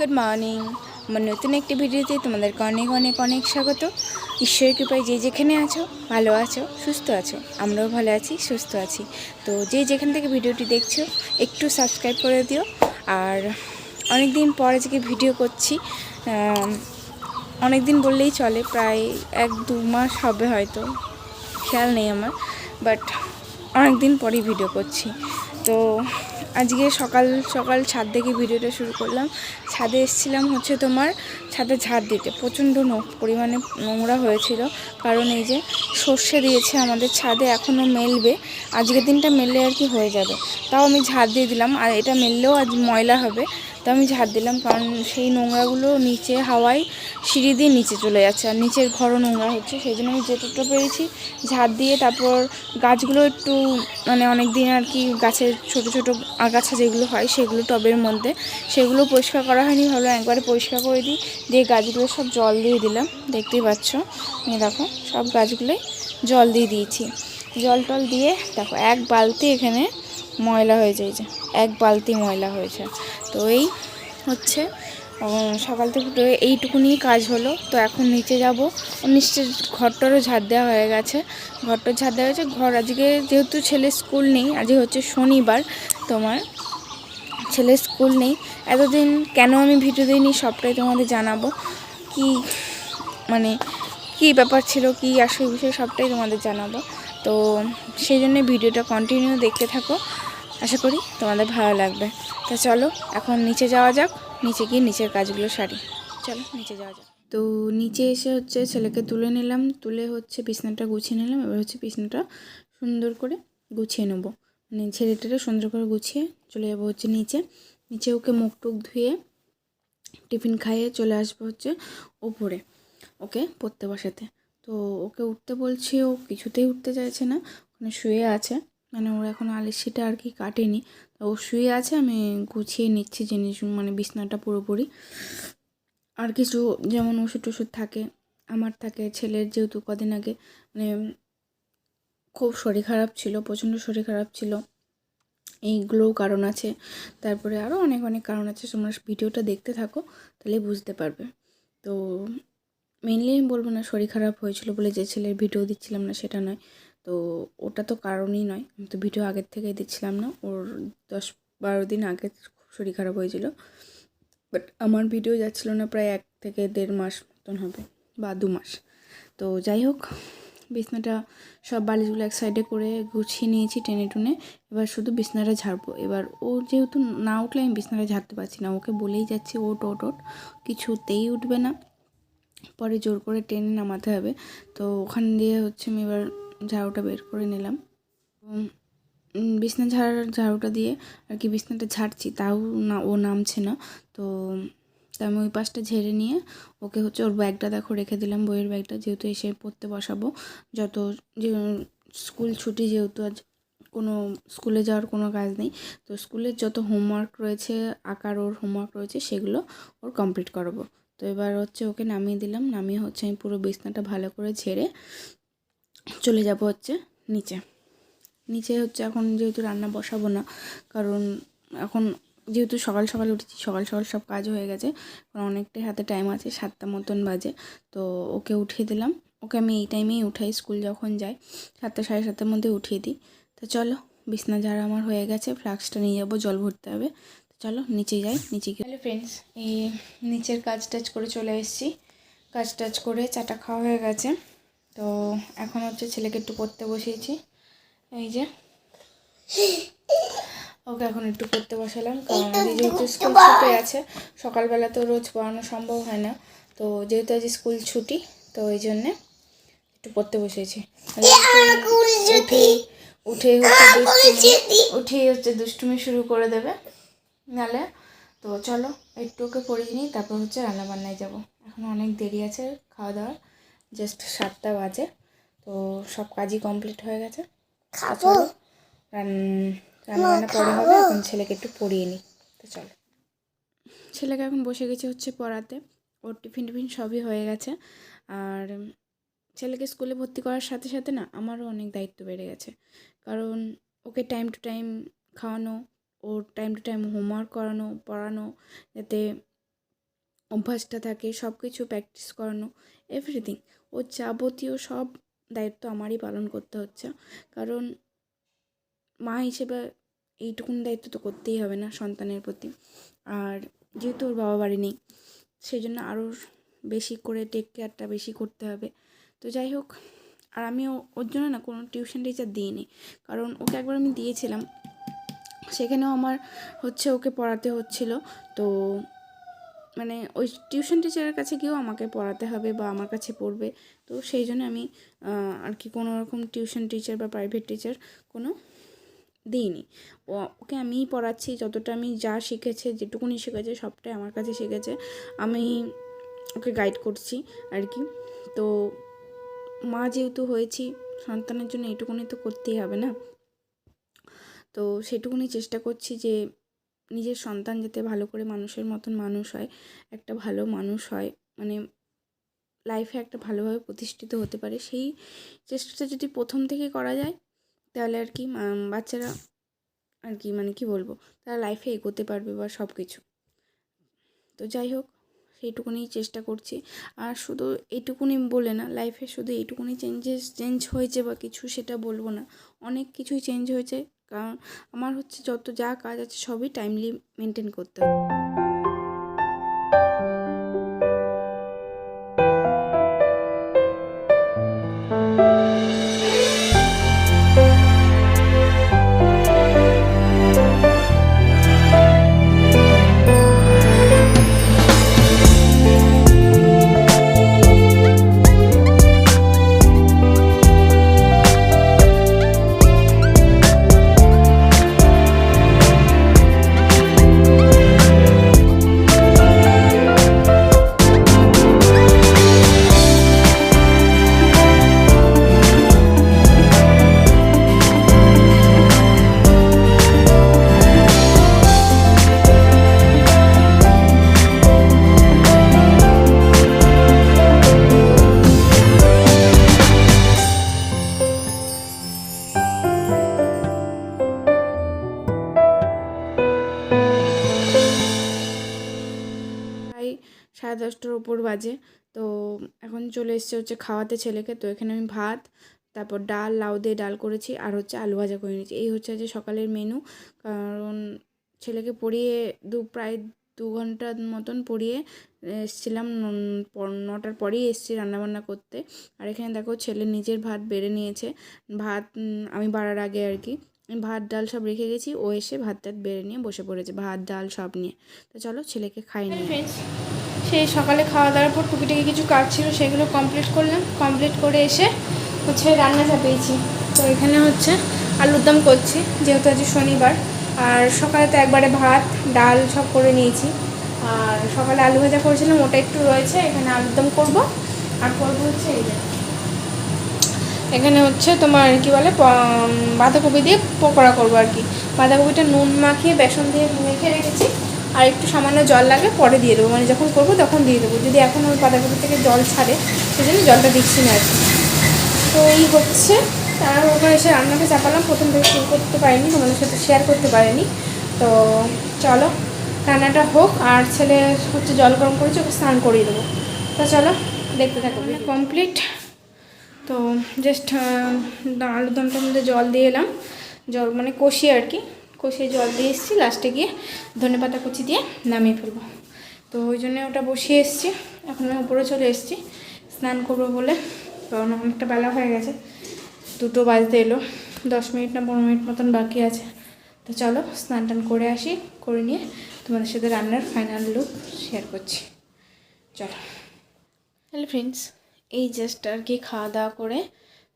Good morning আমার নতুন একটি ভিডিওতে তোমাদেরকে অনেক অনেক অনেক স্বাগত। ঈশ্বরের কৃপায় যে যেখানে আছো, ভালো আছো, সুস্থ আছো, আমরাও ভালো আছি, সুস্থ আছি। তো যে যেখান থেকে ভিডিওটি দেখছ, একটু সাবস্ক্রাইব করে দিও। আর অনেক দিন পর আজকে ভিডিও করছি অনেক দিন বললেই চলে, প্রায় এক দু মাস হবে হয়তো, খেয়াল নেই আমার। বাট অনেক দিন পরেই ভিডিও করছি। তো আজকে সকাল সকাল ছাদ থেকে ভিডিওটা শুরু করলাম। ছাদে এসছিলাম হচ্ছে তোমার ছাদে ঝাড় দিতে। প্রচণ্ড পরিমাণে নোংরা হয়েছিল। কারণ এই যে সর্ষে দিয়েছে আমাদের ছাদে, এখনও মেলবে। আজকের দিনটা মেললে আর কি হয়ে যাবে। তাও আমি ঝাড় দিয়ে দিলাম। আর এটা মেললেও আজ ময়লা হবে। তো আমি ঝাড় দিলাম, কারণ সেই নোংরাগুলো নিচে, হাওয়ায় সিঁড়ি দিয়ে নিচে চলে যাচ্ছে আর নিচের ঘরও নোংরা হচ্ছে। সেই জন্য আমি যেটুকু পেরেছি, ঝাড় দিয়ে তারপর গাছগুলো একটু মানে অনেক দিন আর কি গাছের ছোট ছোট আগাছা যেগুলো হয়, সেগুলো টবের মধ্যে। সেগুলো পরিষ্কার করা হয়নি, ভাবলাম একবারে পরিষ্কার করে দিই। দিয়ে গাছগুলো সব জল দিয়ে দিলাম, দেখতেই পাচ্ছ? দেখো, সব গাছগুলোই জল দিয়ে দিয়েছি। জল টল দিয়ে, দেখো, এক বালতি এখানে ময়লা হয়ে যায় যে এক বালতি ময়লা হয়েছে। তো এই হচ্ছে সকাল থেকে উঠে এইটুকুনি কাজ হলো। তো এখন নিচে যাব। নিশ্চয় ঘরটারও ঝাড় দেওয়া হয়ে গেছে। ঘরটার ঝাড় দেওয়া হয়েছে। ঘর আজকে যেহেতু ছেলে স্কুল নেই, আজকে হচ্ছে শনিবার, তোমার ছেলের স্কুল নেই। এতদিন কেন আমি ভিডিও দিইনি সবটাই তোমাদের জানাব। কি মানে কি ব্যাপার ছিল, কি আসল বিষয় সবটাই তোমাদের জানাব। তো সেই জন্য ভিডিওটা কন্টিনিউ দেখতে থাকো। আশা করি তোমাদের ভালো লাগবে। তা চলো, এখন নিচে যাওয়া যাক। নিচে গিয়ে নিচের কাজগুলো সারি। চলো, নিচে যাওয়া যাক। তো নিচে এসে হচ্ছে ছেলেকে তুলে নিলাম। তুলে হচ্ছে বিছনাটা গুছিয়ে নিলাম। এবার হচ্ছে বিছনাটা সুন্দর করে গুছিয়ে নেব। মানে ছেলেটাকে সুন্দর করে গুছিয়ে চলে যাব হচ্ছে নিচে। নিচে ওকে মুখ টুক ধুয়ে টিফিন খাইয়ে চলে আসব হচ্ছে ওপরে, ওকে পড়তে বসাতে। তো ওকে উঠতে বলছি, ও কিছুতেই উঠতে চাইছে না। ওখানে শুয়ে আছে। মানে ওর এখন আলিশিটা আর কি কাটেনি। তো ও শুয়ে আছে, আমি গুছিয়ে নিচ্ছি জিনিস মানে বিছনাটা পুরোপুরি। আর কিছু যেমন ওষুধ টষুধ থাকে, আমার থাকে, ছেলের যেহেতু কদিন আগে মানে খুব শরীর খারাপ ছিল, প্রচণ্ড শরীর খারাপ ছিল। এইগুলোও কারণ আছে। তারপরে আরও অনেক অনেক কারণ আছে, তোমরা ভিডিওটা দেখতে থাকো, তাহলে বুঝতে পারবে। তো মেনলি আমি বলব না শরীর খারাপ হয়েছিল বলে যে ছেলের ভিডিও দিচ্ছিলাম না, সেটা নয়। তো ওটা তো কারণই নয়। আমি তো ভিডিও আগের থেকেই দিচ্ছিলাম না। ওর দশ বারো দিন আগে খুব শরীর খারাপ হয়েছিল। বাট আমার ভিডিও যাচ্ছিল না প্রায় এক থেকে দেড় মাস মতন হবে বা দু মাস। তো যাই হোক, বিছনাটা সব বালিশগুলো এক সাইডে করে গুছিয়ে নিয়েছি টেনে টুনে। এবার শুধু বিছনাটা ঝাড়বো। এবার ও যেহেতু না উঠলে আমি বিছনাটা ঝাড়তে পারছি না। ওকে বলেই যাচ্ছি ওট ওট ওট কিছুতেই উঠবে না। পরে জোর করে টেনে নামাতে হবে। তো ওখান দিয়ে হচ্ছে আমি এবার ঝাড়ুটা বের করে নিলাম। উম, বিছনা ঝাড় ঝাড়ুটা দিয়ে আর কি বিছনাটা ঝাড়ছি তাও না ও নামছে না। তো তা আমি ওই পাশটা ঝেড়ে নিয়ে ওকে হচ্ছে ওর ব্যাগটা দেখো রেখে দিলাম বইয়ের ব্যাগটা যেহেতু এসে পড়তে বসাবো। যত যে স্কুল ছুটি যেহেতু আজ কোনো স্কুলে যাওয়ার কোনো কাজ নেই তো স্কুলের যত হোমওয়ার্ক রয়েছে আঁকার ওর হোমওয়ার্ক রয়েছে সেগুলো ওর কমপ্লিট করাবো। তো এবার হচ্ছে ওকে নামিয়ে দিলাম নামিয়ে হচ্ছে আমি পুরো বিছনাটা ভালো করে ঝেড়ে চলে যাব হচ্ছে নিচে। নিচে হচ্ছে এখন যেহেতু রান্না বসাবো না, কারণ এখন যেহেতু সকাল সকাল উঠেছি, সকাল সকাল সব কাজ হয়ে গেছে কারণ অনেকটাই হাতে টাইম আছে, সাতটা মতন বাজে, তো ওকে উঠিয়ে দিলাম। ওকে আমি এই টাইমেই উঠাই স্কুল যখন যাই সাতটা সাড়ে সাতটার মধ্যে উঠিয়ে দিই। তো চলো, বিছনা ঝাড়া আমার হয়ে গেছে ফ্লাক্সটা নিয়ে যাব, জল ভরতে হবে। তো চলো, নিচে যাই, নিচে গিয়ে হ্যালো ফ্রেন্ডস এই নিচের কাজ টাজ করে চলে এসেছি। কাজ টাজ করে চাটা খাওয়া হয়ে গেছে। তো এখন হচ্ছে ছেলেকে একটু পড়তে বসিয়েছি। এই যে। ওকে এখন একটু পড়তে বসালাম কারণ যেহেতু স্কুল ছুটি আছে সকালবেলা তো রোজ পড়ানো সম্ভব হয় না। তো যেহেতু আজ স্কুল ছুটি তো ওই জন্যে একটু পড়তে বসেছি উঠে হচ্ছে উঠেই হচ্ছে দুষ্টুমি শুরু করে দেবে। নালে তো চলো একটু ওকে পড়িয়ে নিই তারপর হচ্ছে রান্নাবান্নায় যাব। এখন অনেক দেরি আছে খাওয়া দাওয়ার। জাস্ট সাতটা বাজে তো সব কাজই কমপ্লিট হয়ে গেছে। রান্নাবান্না পরে হবে এখন ছেলেকে একটু পড়িয়ে নিই তো চলো। ছেলেকে এখন বসে গেছে হচ্ছে পড়াতে ওর টিফিন টিফিন সবই হয়ে গেছে। আর ছেলেকে স্কুলে ভর্তি করার সাথে সাথে না আমারও অনেক দায়িত্ব বেড়ে গেছে। কারণ ওকে টাইম টু টাইম খাওয়ানো ওর টাইম টু টাইম হোমওয়ার্ক করানো পড়ানো যাতে অভ্যাসটা থাকে সব কিছু প্র্যাকটিস করানো এভরিথিং ওর যাবতীয় সব দায়িত্ব আমারই পালন করতে হচ্ছে। কারণ মা হিসেবে এইটুকুন দায়িত্ব তো করতেই হবে না সন্তানের প্রতি। আর যেহেতু ওর বাবা বাড়ি নেই সেই জন্য আরও বেশি করে টেক কেয়ারটা বেশি করতে হবে। তো যাই হোক, আর আমিও ওর জন্য না কোনো টিউশন টিচার দিইনি। কারণ ওকে একবার আমি দিয়েছিলাম, সেখানেও আমার হচ্ছে ওকে পড়াতে হচ্ছিল। তো মানে ওই টিউশন টিচারের কাছে গিয়েও আমাকে পড়াতে হবে বা আমার কাছে পড়বে। তো সেই জন্য আমি আর কি কোনো রকম টিউশন টিচার বা প্রাইভেট টিচার কোনো দিইনি। ওকে আমিই পড়াচ্ছি, যতটা আমি যা শিখেছে, যেটুকুনি শিখেছে, সবটাই আমার কাছে শিখেছে। আমি ওকে গাইড করছি আর কি। তো মা যেহেতু হয়েছি, সন্তানের জন্য এটুকুনি তো করতেই হবে না। তো সেটুকুনি চেষ্টা করছি যে নিজের সন্তান যাতে ভালো করে মানুষের মতন মানুষ হয়, একটা ভালো মানুষ হয় মানে লাইফে একটা ভালোভাবে প্রতিষ্ঠিত হতে পারে, সেই চেষ্টাটা যদি প্রথম থেকে করা যায়, তাহলে আর কি বাচ্চারা আর কি মানে কি বলব, তারা লাইফে এগোতে পারবে বা সব কিছু তো যাই হোক সেইটুকুনি চেষ্টা করছি। আর শুধু এইটুকুনি বলে না লাইফে শুধু এইটুকুনি চেঞ্জেস চেঞ্জ হয়েছে বা কিছু সেটা বলব না, অনেক কিছুই চেঞ্জ হয়েছে। কারণ আমার হচ্ছে যত যা কাজ আছে সবই টাইমলি মেনটেন করতে হবে। দশটার ওপর বাজে। তো এখন চলে এসছে হচ্ছে খাওয়াতে ছেলেকে। তো এখানে আমি ভাত তারপর ডাল লাউ দিয়ে ডাল করেছি আর হচ্ছে আলু ভাজা করে নিয়েছি। এই হচ্ছে যে সকালের মেনু কারণ ছেলেকে পড়িয়ে দু প্রায় দু ঘণ্টার মতন পড়িয়ে এসেছিলাম। নটার পরেই এসেছি রান্নাবান্না করতে। আর এখানে দেখো ছেলে নিজের ভাত বেড়ে নিয়েছে। ভাত আমি বাড়ার আগে আর কি ভাত ডাল সব রেখে গেছি। ও এসে ভাত টাত বেড়ে নিয়ে বসে পড়েছে ভাত ডাল সব নিয়ে। তো চলো ছেলেকে খাই নিয়ে সেই সকালে খাওয়া দাওয়ার পর টুকিটাকি কিছু কাজ ছিল, সেগুলো কমপ্লিট করলাম। কমপ্লিট করে এসে হচ্ছে রান্না চাপিয়েছি। তো এখানে হচ্ছে আলুর দম করছি, যেহেতু আজ শনিবার। আর সকালে তো একবারে ভাত, ডাল সব করে নিয়েছি। আর সকালে আলু ভাজা করেছিলাম, ওটা একটু রয়েছে, এখানে আলুর দম করব। আর করব হচ্ছে এই যে এখানে হচ্ছে তোমার কি বলে বাঁধাকপি দিয়ে পকোড়া করব আর কি। বাঁধাকপিটা নুন মাখিয়ে, বেসন দিয়ে মেখে রেখেছি। আর একটু সামান্য জল লাগে, পরে দিয়ে দেবো। মানে যখন করব তখন দিয়ে দেবো। যদি এখন ওই বাঁধাকপি থেকে জল ছাড়ে সেই জন্য জলটা দিচ্ছি না আর তো এই হচ্ছে। তার ওখানে এসে রান্নাকে চাপালাম। প্রথম থেকে শুরু করতে পারিনি, তোমাদের সাথে শেয়ার করতে পারিনি। তো চলো, রান্নাটা হোক। আর ছেলে হচ্ছে জল গরম করেছে, ওকে স্নান করিয়ে দেবো। তো চলো, দেখতে থাকো। কমপ্লিট তো জাস্ট আলুর দমটার মধ্যে জল দিয়ে এলাম। জল মানে কষিয়ে আর কি। কষিয়ে জল দিয়ে এসেছি লাস্টে গিয়ে ধনে পাতা কুচি দিয়ে নামিয়ে ফেলব। তো ওই জন্য ওটা বসিয়ে এসেছি, এখন আমি উপরে চলে এসেছি, স্নান করব বলে, কারণ অনেকটা বেলা হয়ে গেছে, দুটো বাজতে এলো, দশ মিনিট না পনেরো মিনিট মতন বাকি আছে। তো চলো স্নান টান করে আসি, করে নিয়ে তোমাদের সাথে রান্নার ফাইনাল লুক শেয়ার করছি। চলো। হ্যালো ফ্রেন্ডস এই জাস্ট আর কি খাওয়া দাওয়া করে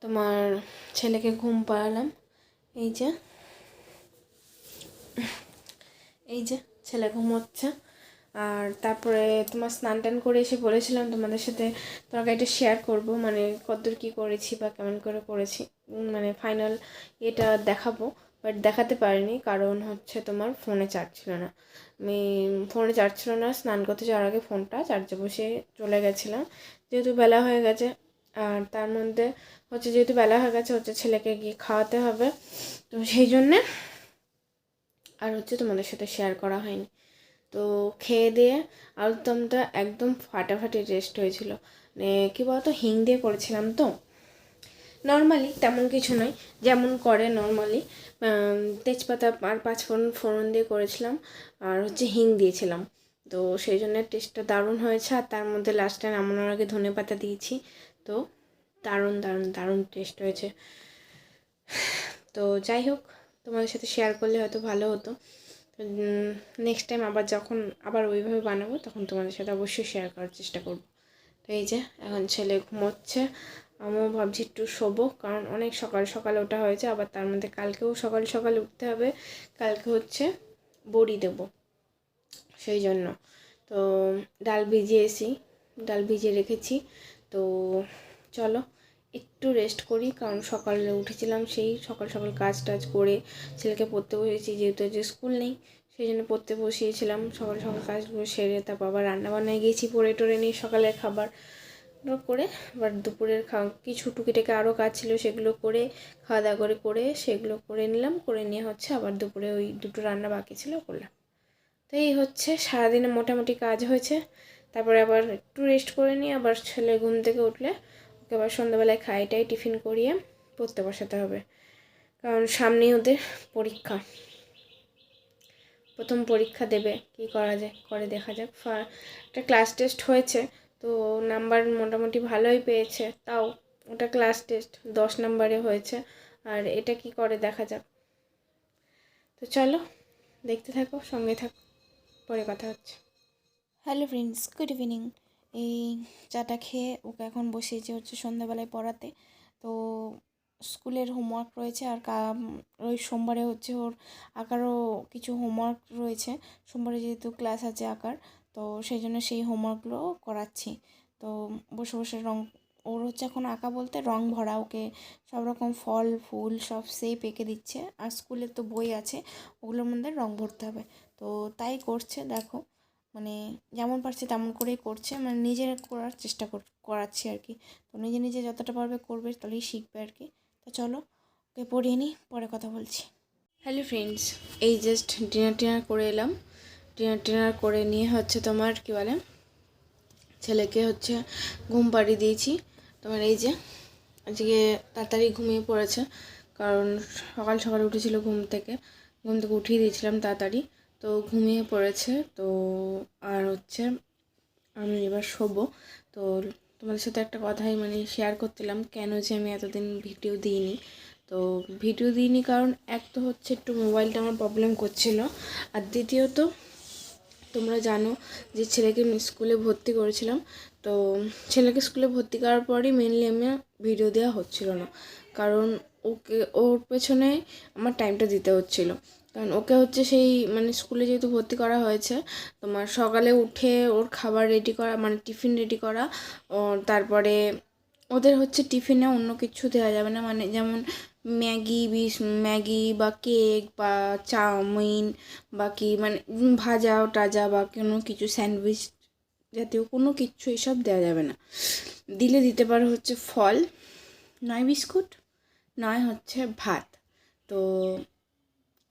তোমার ছেলেকে ঘুম পাড়ালাম, এই যে এই যে, ছেলে ঘুমোচ্ছে। আর তারপরে তোমার স্নান টান করে এসে বলেছিলাম তোমাদের সাথে তোমাকে এটা শেয়ার করব মানে কতদূর কী করেছি বা কেমন করে করেছি মানে ফাইনাল এটা দেখাবো। বাট দেখাতে পারিনি, কারণ হচ্ছে তোমার ফোনে চার্জ ছিল না। আমি ফোনে চার্জ ছিল না, স্নান করতে যাওয়ার আগে ফোনটা চার্জে বসে চলে গেছিলাম। যেহেতু বেলা হয়ে গেছে, আর তার মধ্যে হচ্ছে যেহেতু বেলা হয়ে গেছে, হচ্ছে ছেলেকে গিয়ে খাওয়াতে হবে। তো সেই জন্যে আর হচ্ছে তোমাদের সাথে শেয়ার করা হয়নি। তো খেয়ে দিয়ে আলুরদমটা একদম ফাটাফাটি টেস্ট হয়েছিল। মানে কী বলতো, হিং দিয়ে করেছিলাম তো। নর্মালি তেমন কিছু নয়, যেমন করে নর্মালি তেজপাতা আর পাঁচ ফোড়ন দিয়ে করেছিলাম আর হচ্ছে হিং দিয়েছিলাম। তো সেই জন্য টেস্টটা দারুণ হয়েছে আর তার মধ্যে লাস্টে নামানোর আগে ধনে পাতা দিয়েছি। তো দারুণ দারুণ দারুণ টেস্ট হয়েছে। তো যাই হোক তোমাদের সাথে শেয়ার করলে হয়তো ভালো হতো। নেক্সট টাইম আবার যখন আবার ওইভাবে বানাবো, তখন তোমাদের সাথে অবশ্যই শেয়ার করার চেষ্টা করব। তো এই যে, এখন ছেলে ঘুমোচ্ছে। আমিও ভাবছি একটু শোবো, কারণ অনেক সকাল সকাল ওঠা হয়েছে, আবার তার মধ্যে কালকেও সকাল সকাল উঠতে হবে। কালকে হচ্ছে বড়ি দেব, সেই জন্য। তো, ডাল ভিজিয়েছি, ডাল ভিজিয়ে রেখেছি। তো, চলো একটু রেস্ট করি, কারণ সকালে উঠেছিলাম সেই সকাল সকাল কাজ টাজ করে ছেলেকে পড়তে বসেছি যেহেতু যে স্কুল নেই, সেই জন্য পড়তে বসিয়েছিলাম। সকাল সকাল কাজগুলো সেরে তারপর আবার রান্নাবান্নায় গেছি পরে টরে নিয়ে সকালের খাবার করে, আবার দুপুরের খাওয়া কিছু টুকিটাকে আরও কাজ ছিল সেগুলো করে খাওয়া দাওয়া করে করে সেগুলো করে নিলাম, করে নিয়ে হচ্ছে আবার দুপুরে ওই দুটো রান্না বাকি ছিল করলাম। তো এই হচ্ছে, সারাদিনে মোটামুটি কাজ হয়েছে, তারপরে আবার একটু রেস্ট করে নিয়ে আবার ছেলে ঘুম থেকে উঠলে আবার সন্ধ্যাবেলায় খাইটাই টিফিন করিয়ে পড়তে বসাতে হবে। কারণ সামনেই ওদের পরীক্ষা। প্রথম পরীক্ষা দেবে, কি করা যায়, করে দেখা যাক। একটা ক্লাস টেস্ট হয়েছে, তো নাম্বার মোটামুটি ভালোই পেয়েছে, তাও ওটা ক্লাস টেস্ট, দশ নাম্বারে হয়েছে, আর এটা কি করে দেখা যাক। তো চলো, দেখতে থাকো, সঙ্গে থাকো, পরে কথা হচ্ছে। হ্যালো ফ্রেন্ডস গুড ইভিনিং এই চাটা খেয়ে ওকে এখন বসিয়েছে হচ্ছে সন্ধ্যাবেলায় পড়াতে। তো স্কুলের হোমওয়ার্ক রয়েছে আর ওই সোমবারে হচ্ছে ওর আঁকারও কিছু হোমওয়ার্ক রয়েছে। সোমবারে যেহেতু ক্লাস আছে আঁকার, তো সেই জন্য সেই হোমওয়ার্কগুলো করাচ্ছি। তো বসে বসে রং, ওর হচ্ছে এখন আঁকা বলতে রং ভরা, ওকে সব রকম ফল, ফুল সব সেই পেকে দিচ্ছে। আর স্কুলে তো বই আছে, ওগুলোর মধ্যে রং ভরতে হবে। তো তাই করছে, দেখো। মানে যেমন পারছে তেমন করেই করছে মানে নিজের করার চেষ্টা করাচ্ছি আর কি। তো নিজে নিজে যতটা পারবে করবে, তাহলেই শিখবে আর কি। তো চলো, ওকে পড়িয়ে নিই, পরে কথা বলছি। হ্যালো ফ্রেন্ডস এই জাস্ট ডিনার টিনার করে এলাম। ডিনার টিনার করে নিয়ে হচ্ছে তোমার কী বলে, ছেলেকে হচ্ছে ঘুম পাড়িয়ে দিয়েছি। তোমার এই যে, আজকে তাড়াতাড়ি ঘুমিয়ে পড়েছে, কারণ সকাল সকাল উঠেছিল ঘুম থেকে। ঘুম থেকে উঠিয়ে দিয়েছিলাম তাড়াতাড়ি। তো ঘুমিয়ে পড়েছে, তো আর হচ্ছে আমি এবার শোবো। তো তোমাদের সাথে একটা কথাই মানে শেয়ার করছিলাম, কেন যে আমি এতদিন ভিডিও দিইনি। তো ভিডিও দিইনি কারণ এক তো হচ্ছে একটু মোবাইলটা আমার প্রবলেম করছিল, আর দ্বিতীয়ত তোমরা জানো যে ছেলেকে স্কুলে ভর্তি করেছিলাম, তো ছেলেকে স্কুলে ভর্তি করার পরই মেনলি আমি ভিডিও দেওয়া হচ্ছিল না। কারণ ওকে, ওর পেছনে আমার টাইমটা দিতে হচ্ছিল। কারণ ওকে হচ্ছে সেই মানে স্কুলে যেহেতু ভর্তি করা হয়েছে, তোমার সকালে উঠে ওর খাবার রেডি করা মানে টিফিন রেডি করা তারপরে ওদের হচ্ছে টিফিনে অন্য কিছু দেওয়া যাবে না মানে যেমন ম্যাগি, বিস, ম্যাগি বা কেক বা চাউমিন বা কি মানে ভাজা টাজা বা কোনো কিছু স্যান্ডউইচ জাতীয় কোনো কিছু এসব দেওয়া যাবে না। দিলে দিতে পারো হচ্ছে ফল, নয় বিস্কুট, নয় হচ্ছে ভাত। তো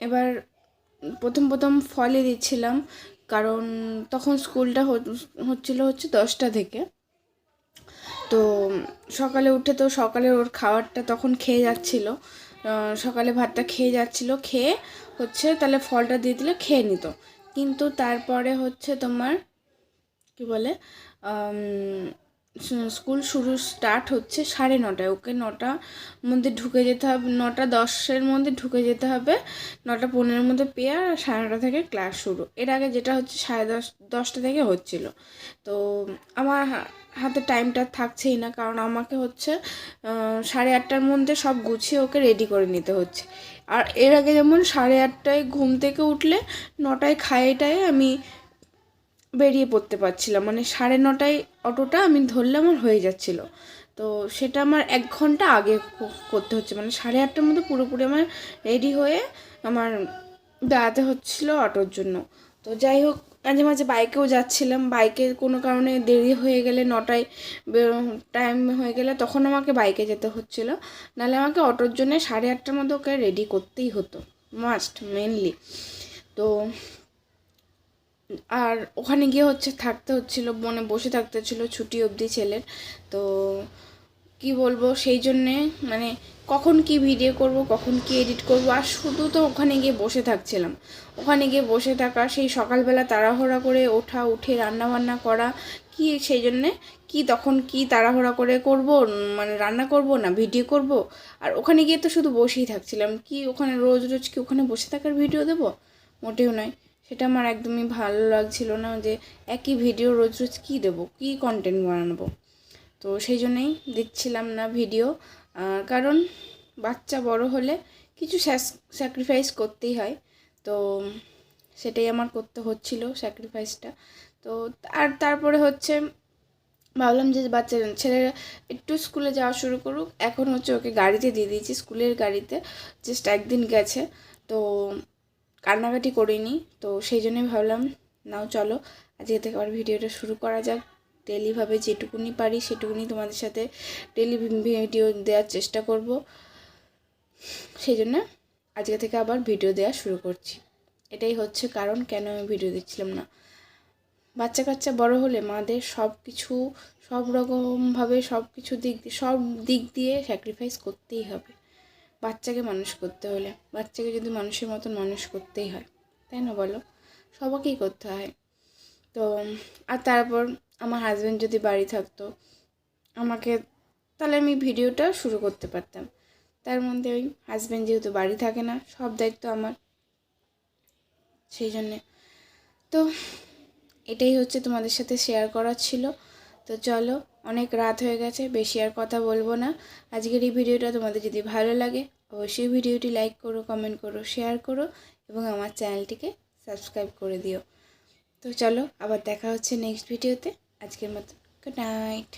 এবার প্রথম প্রথম ফলই দিচ্ছিলাম, কারণ তখন স্কুলটা হচ্ছিল হচ্ছে দশটা থেকে। তো সকালে উঠে তো সকালে ওর খাবারটা তখন খেয়ে যাচ্ছিল সকালে ভাতটা খেয়ে যাচ্ছিল, খেয়ে হচ্ছে তাহলে ফলটা দিয়ে দিলে খেয়ে নিত। কিন্তু তারপরে হচ্ছে তোমার, কি বলে স্কুল শুরু স্টার্ট হচ্ছে সাড়ে নটায়। ওকে নটা মধ্যে ঢুকে যেতে হবে, নটা দশের মধ্যে ঢুকে যেতে হবে, নটা পনেরোর মধ্যে পেয়ে আর সাড়ে নটা থেকে ক্লাস শুরু। এর আগে যেটা হচ্ছে সাড়ে দশ, দশটা থেকে হচ্ছিল। তো আমার হাতে টাইমটা থাকছেই না, কারণ আমাকে হচ্ছে সাড়ে আটটার মধ্যে সব গুছিয়ে ওকে রেডি করে নিতে হচ্ছে। আর এর আগে যেমন সাড়ে আটটায় ঘুম থেকে উঠলে, নটায় খাইয়েটায় আমি বেরিয়ে পড়তে পারছিলাম। মানে সাড়ে নটায় অটোটা আমি ধরলে আমার হয়ে যাচ্ছিল। তো সেটা আমার এক ঘণ্টা আগে করতে হচ্ছে। মানে সাড়ে আটটার মধ্যে পুরোপুরি আমার রেডি হয়ে আমার দাঁড়াতে হচ্ছিল অটোর জন্য। তো যাই হোক, মাঝে মাঝে বাইকেও যাচ্ছিলাম। বাইকে কোনো কারণে দেরি হয়ে গেলে নটায় টাইম হয়ে গেলে তখন আমাকে বাইকে যেতে হচ্ছিল। নাহলে আমাকে অটোর জন্য সাড়ে আটটার মধ্যে ওকে রেডি করতেই হতো। মাস্ট মেনলি তো আর ওখানে গিয়ে হচ্ছে থাকতে হচ্ছিল, মনে বসে থাকতে হচ্ছিল ছুটি অবধি ছেলের। তো কি বলব, সেই জন্যে মানে কখন কি ভিডিও করব, কখন কি এডিট করব, আর শুধু তো ওখানে গিয়ে বসে থাকছিলাম। ওখানে গিয়ে বসে থাকা, সেই সকালবেলা তাড়াহুড়া করে ওঠা, উঠে রান্না বান্না করা, কি সেই জন্যে কি তখন কি তাড়াহুড়া করে করব মানে রান্না করব না ভিডিও করব? আর ওখানে গিয়ে তো শুধু বসেই থাকছিলাম, কি ওখানে রোজ রোজ কি ওখানে বসে থাকার ভিডিও দেবো? মোটেও নয়। সেটা আমার একদমই ভালো লাগছিল না যে একই ভিডিও রোজ রোজ কী দেবো, কী কন্টেন্ট বানাবো। তো সেই জন্যেই দিচ্ছিলাম না ভিডিও কারণ বাচ্চা বড় হলে কিছু স্যাক্রিফাইস করতেই হয়। তো সেটাই আমার করতে হচ্ছিল স্যাক্রিফাইসটা তো আর তারপরে হচ্ছে ভাবলাম যে বাচ্চা ছেলেরা একটু স্কুলে যাওয়া শুরু করুক। এখন হচ্ছে ওকে গাড়িতে দিয়ে দিয়েছি স্কুলের গাড়িতে জাস্ট একদিন গেছে। তো কান্নাকাটি করিনি, তো সেই জন্যই ভাবলাম, নাও চলো, আজকে থেকে আবার ভিডিওটা শুরু করা যাক। ডেলিভাবে যেটুকুনি পারি সেটুকুনি তোমাদের সাথে ডেলি ভিডিও দেওয়ার চেষ্টা করব। সেই জন্য আজকে থেকে আবার ভিডিও দেওয়া শুরু করছি। এটাই হচ্ছে কারণ, কেন আমি ভিডিও দিচ্ছিলাম না? বাচ্চা কাচ্চা বড় হলে মাদের সব কিছু সব রকমভাবে সব কিছু দিক, সব দিক দিয়ে স্যাক্রিফাইস করতেই হবে। বাচ্চাকে মানুষ করতে হলে, বাচ্চাকে যদি মানুষের মতন মানুষ করতেই হয়, তাই না বলো? সবাইকেই করতে হয়। তো, আর তারপর আমার হাজব্যান্ড যদি বাড়ি থাকতো, আমাকে তাহলে আমি ভিডিওটা শুরু করতে পারতাম। তার মধ্যে ওই হাজব্যান্ড যেহেতু বাড়ি থাকে না, সব দায়িত্ব আমার। সেই জন্যে। তো, এটাই হচ্ছে তোমাদের সাথে শেয়ার করার ছিল। তো চলো অনেক রাত হয়ে গেছে, বেশি আর কথা বলব না। আজকের এই ভিডিওটা তোমাদের যদি ভালো লাগে, অবশ্যই ভিডিওটি লাইক করো কমেন্ট করো শেয়ার করো এবং আমার চ্যানেলটিকে সাবস্ক্রাইব করে দিও। তো চলো, আবার দেখা হচ্ছে নেক্সট ভিডিওতে আজকের মতো গুড নাইট